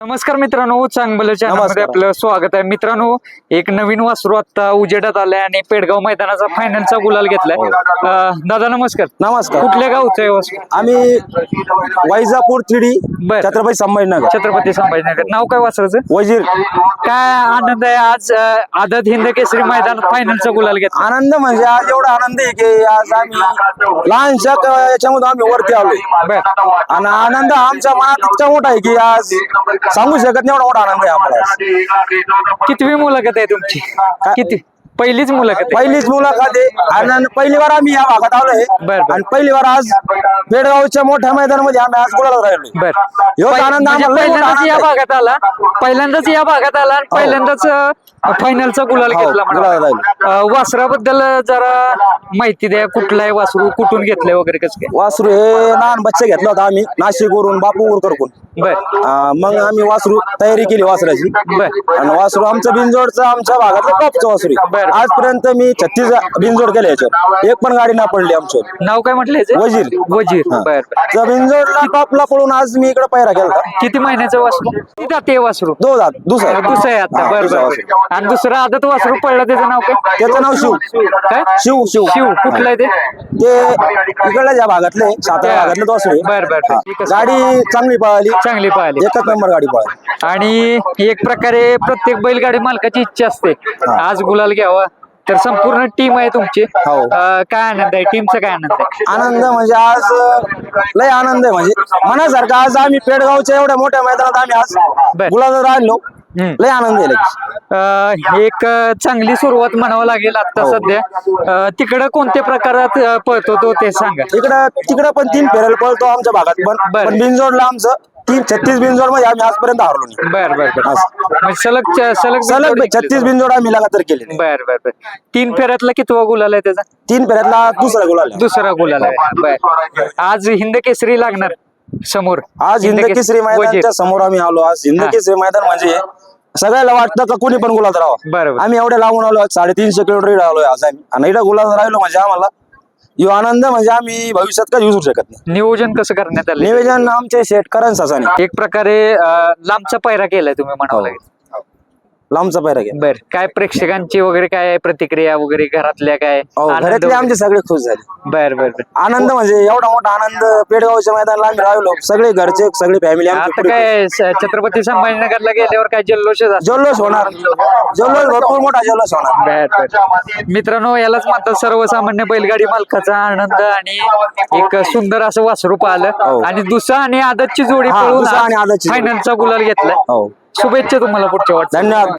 नमस्कार मित्रांनो चांगलं चॅनलमध्ये. आपलं स्वागत आहे. मित्रांनो एक नवीन वासरू आता उजेडात आलाय आणि पेडगाव मैदानाचा फायनलचा गुलाल घेतलाय. अं, दादा नमस्कार. नमस्कार. कुठल्या गावचं आहे वासरू? आम्ही वैजापूर थिडी बर. छत्रपती संभाजीनगर. छत्रपती संभाजीनगर. नाव काय वासराचं? वजीर. काय आनंद आहे आज अं, आदत हिंद केसरी मैदान फायनलचा गुलाल घेतला आनंद म्हणजे आज एवढा आनंद आहे की आज आम्ही लहानशा क- याच्यामधून आम्ही वरती आलोय. बर. आणि आनंद आमच्या मनात इतका मोठा आहे की आज सांगू शकत नाही एवढा मोठा आनंद आहे आम्हाला. कितवी मुलाखत आहे तुमची? किती? पहिलीच मुलाखत आहे. पहिलीच मुलाखत आहे. आणि पहिली बार आम्ही या भागात आलोय बर, बर. आणि पहिली बार आज पेडगावच्या मोठ्या मैदानामध्ये आम्ही आज गुलाला राहिलोय बर. एवढा आनंद म्हणजे आम्हाला लय मोठा पहिल्यांदाच या आहे. भागात आला. पहिल्यांदाच या भागात आला आणि पहिल्यांदाच फायनलचा गुलाल हो, घेतला गुलाल म्हणा. अं, वासराबद्दल जरा माहिती द्या. कुठला आहे वासरू? कुठून घेतलंय वगैरे कसं काय? वासरू हे लहान बच्चे घेतला होता आम्ही. नाशिकवरून बापू उरकरकून बर. अं, मग आम्ही वासरू तयारी केली वासराची. बर. आणि वासरू आमचं बिनजोडचं आमच्या भागातलं टॉपचं वासरू आहे. बरं. आजपर्यंत मी छत्तीस बिनजोड केले याच्यावर एक पण गाडी ना पडली आमच्यावर. नाव काय म्हटलं याचं? वजीर. वजीर. हा. बर बर. तर बिनजोडला टॉपला पळून आज मी इकडे पायरा केला किती महिन्याचं वासरू? किती जाते वासरू? दो दात. दुसरा. दुसरं आहे आता. हा, बर दुसरा बर वासरू. आणि दुसरं आदत वासरू पडलं त्याचं नाव काय? त्याचं नाव शिव. काय? शिव शिव. शिव. कुठलं आहे ते? ते इकडल्या ज्या भागातले सातारा भागातलं तो वासरू आहे. बर बर बर. ठीक आहे. गाडी चांगली पळाली. चांगली पाहिली. एकच नंबर गाडी पळाली. आणि एक प्रकारे प्रत्येक बैलगाडी मालकाची इच्छा असते. आज गुलाल घ्यावा तर संपूर्ण टीम आहे तुमची. हो. अं, काय आनंद आहे? टीमचा काय आनंद आहे? आनंद म्हणजे आज अं, लय आनंद आहे म्हणजे. मनासारखं आज आम्ही पेडगावच्या एवढ्या मोठ्या मैदानात आम्ही आज. गुलाब राहिलो. हम्म. लय आनंद आहे लगेच. अं, एक अं, चांगली सुरुवात म्हणावं लागेल आता हो. सध्या. अं, तिकडं कोणत्या प्रकारात अं, पळतो तो ते सांगा. इकडं तिकडं पण तीन फेरेल पळतो आमच्या भागात पण. बर. पण बिनजोडला आमचं. तीन छत्तीस बिनजोडमध्ये आम्ही आजपर्यंत हारलो नाही. बर बर बर. असं. सलग सलग छत्तीस बिनजोड आम्ही लगातार केले बर बर बर. तीन फेऱ्यातला कितवा गुलाल आहे त्याचा? तीन फेऱ्यातला दुसरा गुलाल आहे. दुसरा गुलाल आहे. बर. आज हिंद केसरी लागणार समोर. आज हिंद केसरी मैदानच्या समोर आम्ही आलो. आज हिंद हा. केसरी मैदान म्हणजे सगळ्याला वाटतं का कोणी पण गुलाल राहावं बरोबर. आम्ही एवढे लावून आलो साडेतीनशे किलोमीटर इकडे आलोय आज आम्ही. आणि इकडे गुलाल राहिलो म्हणजे आम्हाला यो आनंद म्हणजे आम्ही भविष्यात कधी विसरू शकत नाही. नियोजन कसं करण्यात आलं निवेदन आमचे शेतकऱ्यां सासाने एक प्रकारे अं, लांबचा पायरा केलाय तुम्ही म्हणावं लागेल लांबचा पैरा घ्या. बर. काय प्रेक्षकांची वगैरे काय प्रतिक्रिया वगैरे घरातल्या काय? हो आनंद घरातले वगैरे? आमचे सगळे खुश झाले. बर बर बर. आनंद म्हणजे एवढा मोठा आनंद पेडगावच्या मैदानाला आम्ही राहिलो. सगळे घरचे सगळी फॅमिली आता काय स- छत्रपती संभाजीनगरला गेल्यावर काय जल्लोषच असतो जल्लोष होणार. जल्लोष भरपूर मोठा जल्लोष होणार. बर बर. मित्रांनो यालाच म्हणतात सर्वसामान्य बैलगाडी मालकाचा आनंद आणि एक सुंदर असं वासरू पाहिलं. हो. आणि दुसरा आणि आदतची जोडी हा, दुसरा आणि आदतची जोडी. फायनलचा गुलाल घेतलाय. हो. शुभेच्छा तुम्हाला पुढच्या वाटचाल धन्यवाद.